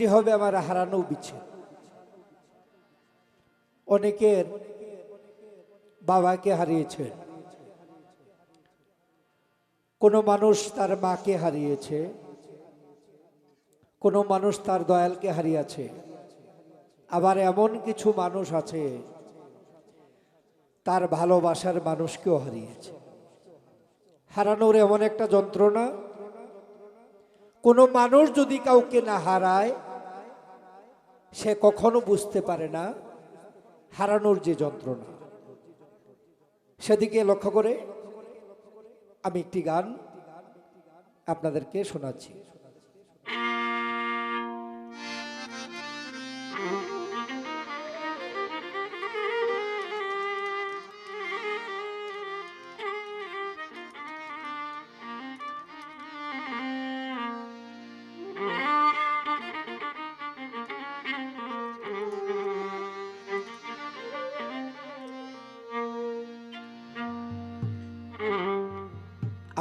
গানটি হবে আমার হারানো বিচ্ছেদ? অনেকের বাবাকে হারিয়েছেন কোনো মানুষ তার মাকে হারিয়েছে। কোনো মানুষ তার দয়ালকে হারিয়েছে। আবার এমন কিছু মানুষ আছে, তার ভালোবাসার মানুষকেও হারিয়েছে। হারানোর এমন একটা যন্ত্রণা, কোনো মানুষ যদি কাউকে না হারায় সে কখনো বুঝতে পারে না হারানোর যে যন্ত্রণা। সেদিকে লক্ষ্য করে আমি একটি গান আপনাদেরকে শোনাচ্ছি।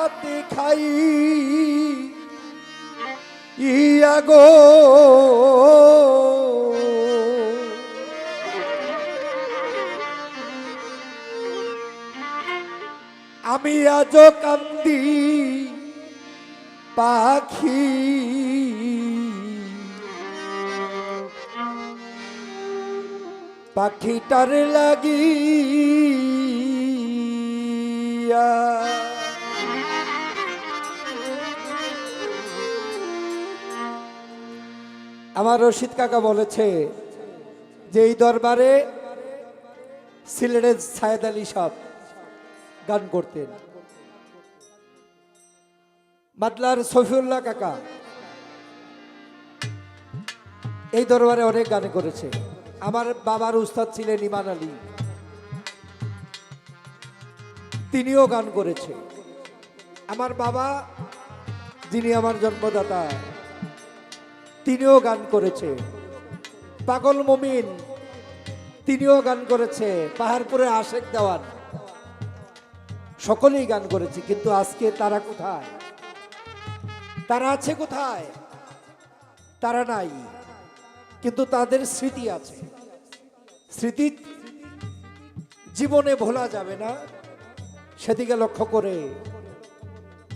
আঘাত খাই গো আমি আজ কান্দি পাখি। পাখিটার লাগি আমার রশিদ কাকা বলেছে যে এই দরবারে সিলেটের সায়েদ আলী সাহ গান করতেন। মাদলার সফিউল্লাহ কাকা এই দরবারে অনেক গান করেছে। আমার বাবার উস্তাদ ছিলেন ইমান আলী। তিনিও গান করেছে। আমার বাবা, যিনি আমার জন্মদাতা তিনিও গান করেছে। পাগল মমিন, তিনিও গান করেছে। পাহাড়পুরে আশেক দেওয়ান, সকলেই গান করেছে, কিন্তু আজকে তারা কোথায়? তারা আছে কোথায়? তারা নাই, কিন্তু তাদের স্মৃতি আছে। স্মৃতি জীবনে ভোলা যাবে না। সেদিকে লক্ষ্য করে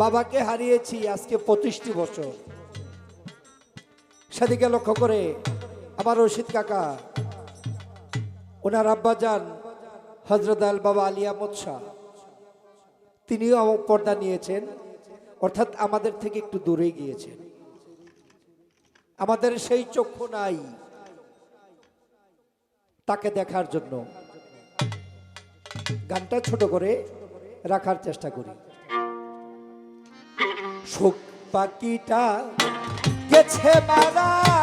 বাবাকে হারিয়েছি আজকে পঁচিশটি বছর। সেদিকে লক্ষ্য করে আমার রশিদ কাকা, ওনার আব্বাজান হজরত আল বাবা আলিয়ামত শাহ তিনিও পর্দা নিয়েছেন, অর্থাৎ আমাদের থেকে একটু দূরে গিয়েছেন। আমাদের সেই চক্ষু নাই তাকে দেখার জন্য। গানটা ছোট করে রাখার চেষ্টা করি। শোক পাখিটা গেছে মারা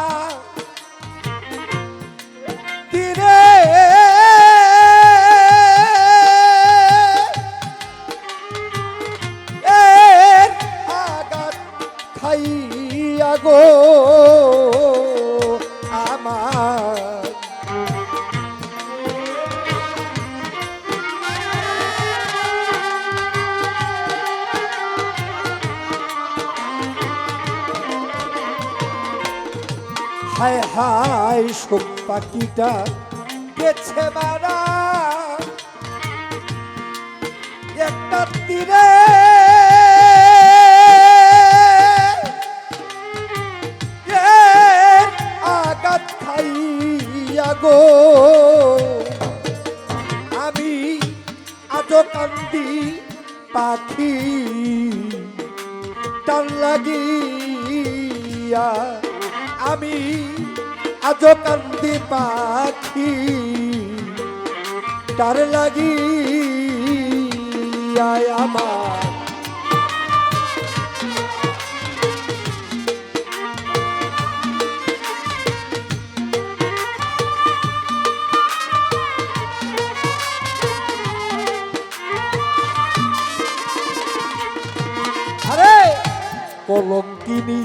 পাখিটা গেছে মারা। একটা তীরে। আঘাত খাইয়া গো। আমি আজো কান্দি পাখি, টান লাগিয়া আমি আজ কান্দি পাখি তার লাগি আমার। কলঙ্কিনী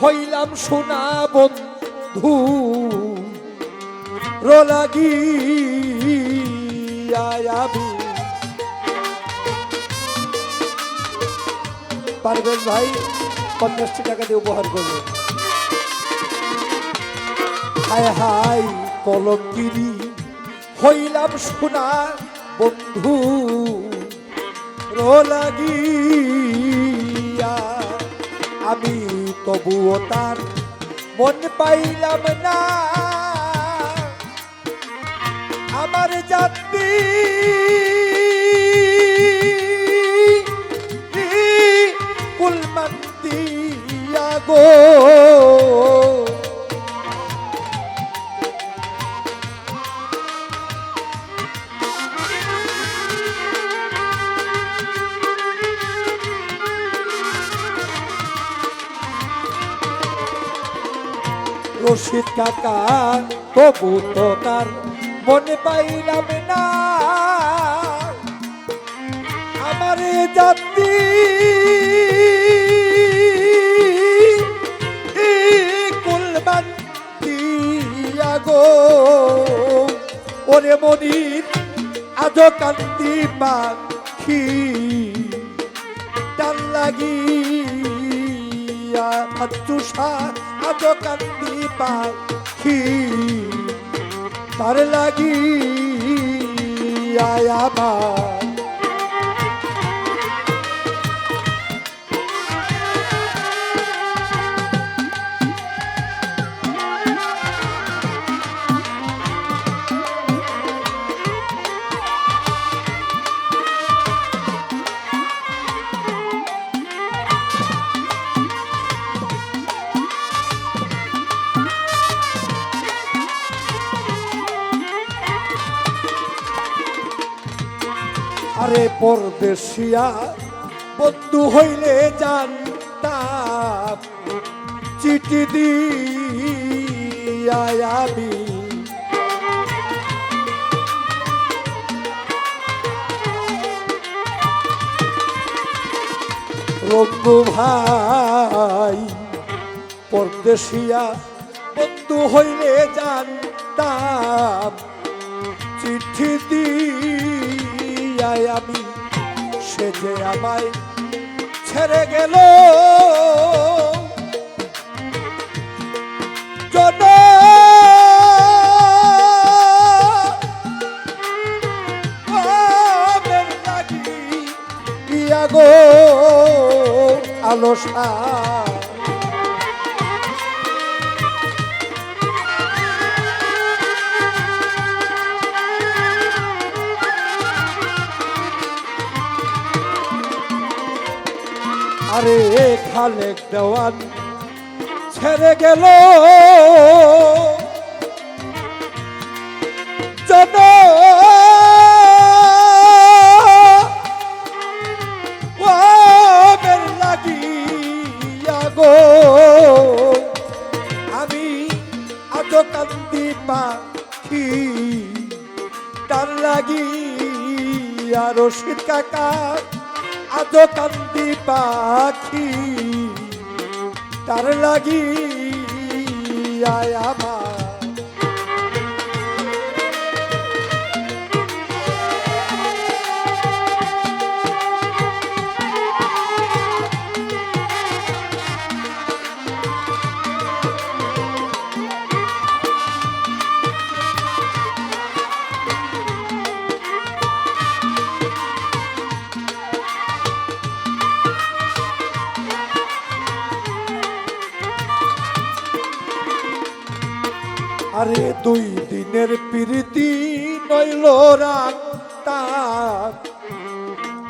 হইলাম সোনা বন্ধু। রোলাগি আমি পারবেন ভাই পঞ্চাশটি টাকা দিয়ে উপহার করবেন হায় হায় কলঙ্কিনী হইলাম সোনা বন্ধু। রোলাগিয়া আমি তবুও তার মন পাইলাম না। আমার জাতি কুলমন্দিয়া গো রশিদ কাকা, তবু তো তার মনে পাইলাম না। আমার জাতি ওরে মনির আজ কান্তি পাখি। টান লাগিয়া আজ কান্দি পাখি তার লাগি আয়া আরে পরদেশিয়া, বন্ধু হইলে জানতাম। চিঠি দিয়া আমি। রঙ্গু ভাই, পরদেশিয়া, বন্ধু হইলে জানতাম। চিঠি আমি সে যে আমায় ছেড়ে গেল। গো আলোসা আরে খালেক দেওয়ান, ছেড়ে গেল। জন লাগিয়া গো, আমি আজ কান্দি পাখি, তার লাগি আর রশিদ কাকা আজ কান্দি পাখি তার লাগি আমার আরে দুই দিনের প্রীতি নইল রাতার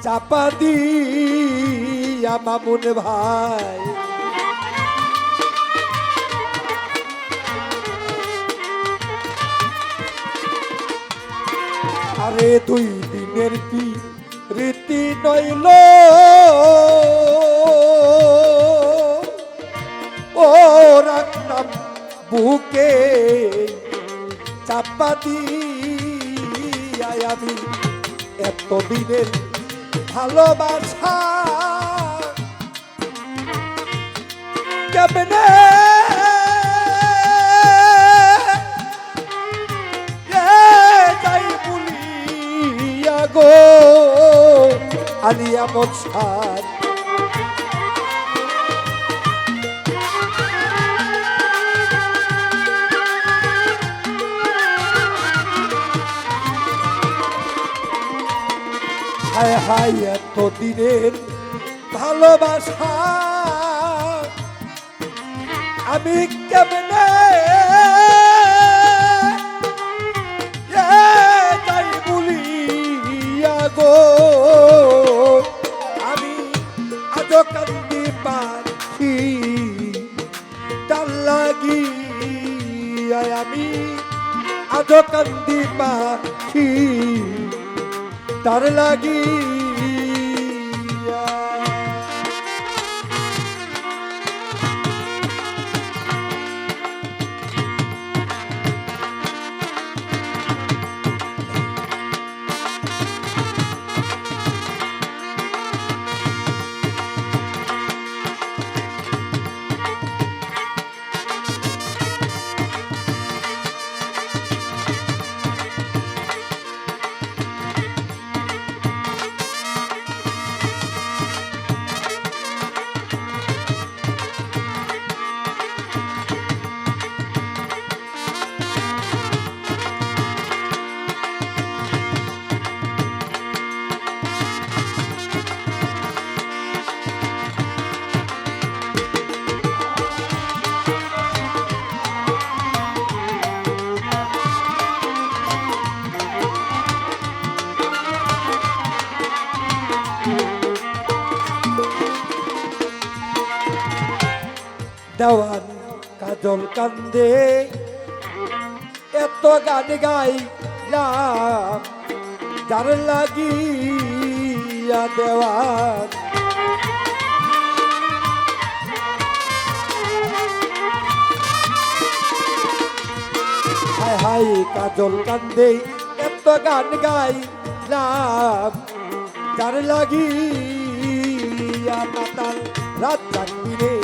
চাপা দিয়া মামুন ভাই। আরে দুই দিনের পি রীতি নইল। ও রাখতাম বুকে চাপা দিয়াই আমি এতদিনের ভালোবাসা। কেমনে? গো আলিয়া মৎসার হায় হায় এত দিনের ভালোবাসা। আমি কেমনে যাই বলিয়া গো? আমি আজ কান্দি পাখি তার লাগি আমি আজ কান্দি পাখি। তার লাগি দেওয়ান কাজল কান্দে। এত গান গাইলাম, যার লাগিয়া দেওয়ান। হায় হায় কাজল কান্দে, এত গান গাইলাম, যার লাগিয়া রাত জাগিরে বিদায়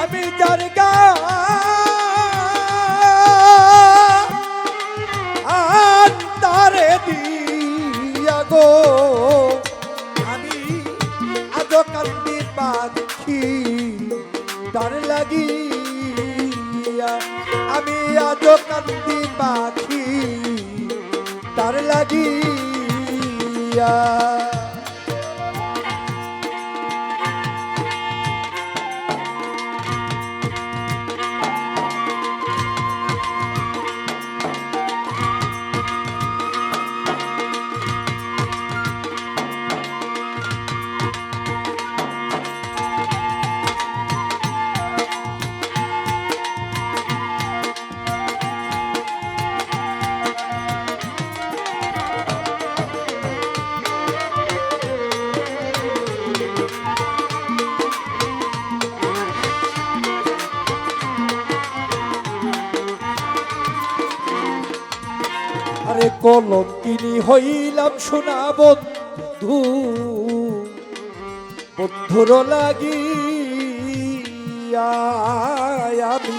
আমি যার গা, আর তারে দিয়া গো। আমি আজ কান্দি পাখি, তার লাগিয়া। আমি আজ কান্দি পাখি, তার লাগিয়া। আরে কলম কিনি হইলাম শোনা বন্ধু। বন্ধুর লাগি আমি।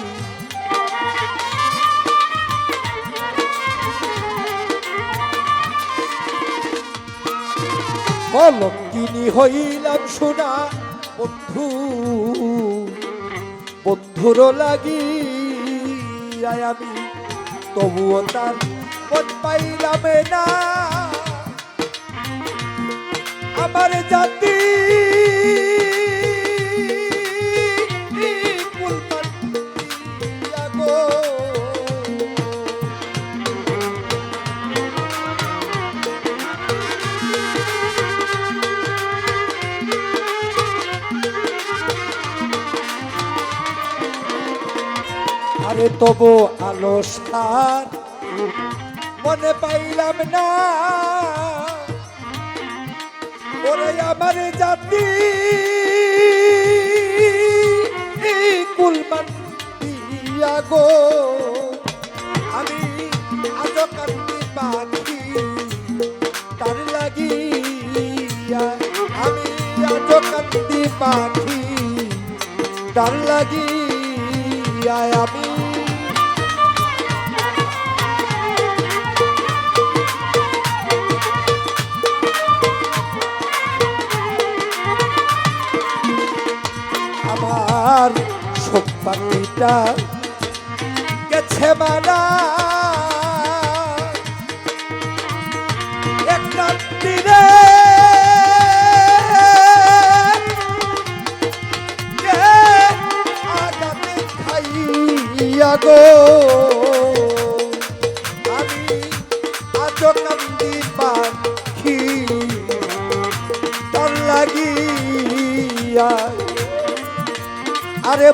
কলম কিনি হইলাম শোনা বন্ধু। বন্ধুর লাগি আমি। তবুও তার আপন পাইলামে না। আমার জাতি আরে তবু আলোস্তার মনে পাইলাম না। ওরে আমার জাতি কুলমান দিয়া গো। আমি আজ কান্দি পাখি তার লাগিয়া আমি আজ কান্দি পাখি তার লাগিয়া আমি পাখিটা গেছে মানা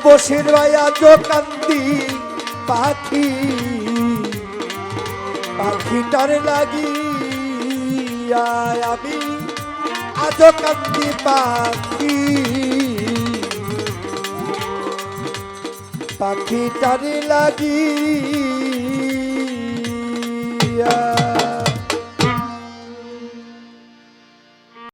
বসির ভাইয়া কান্দি পাখি। পাখিটার লাগিয়া আমি আজ কান্দি পাখি। পাখিটার লাগিয়া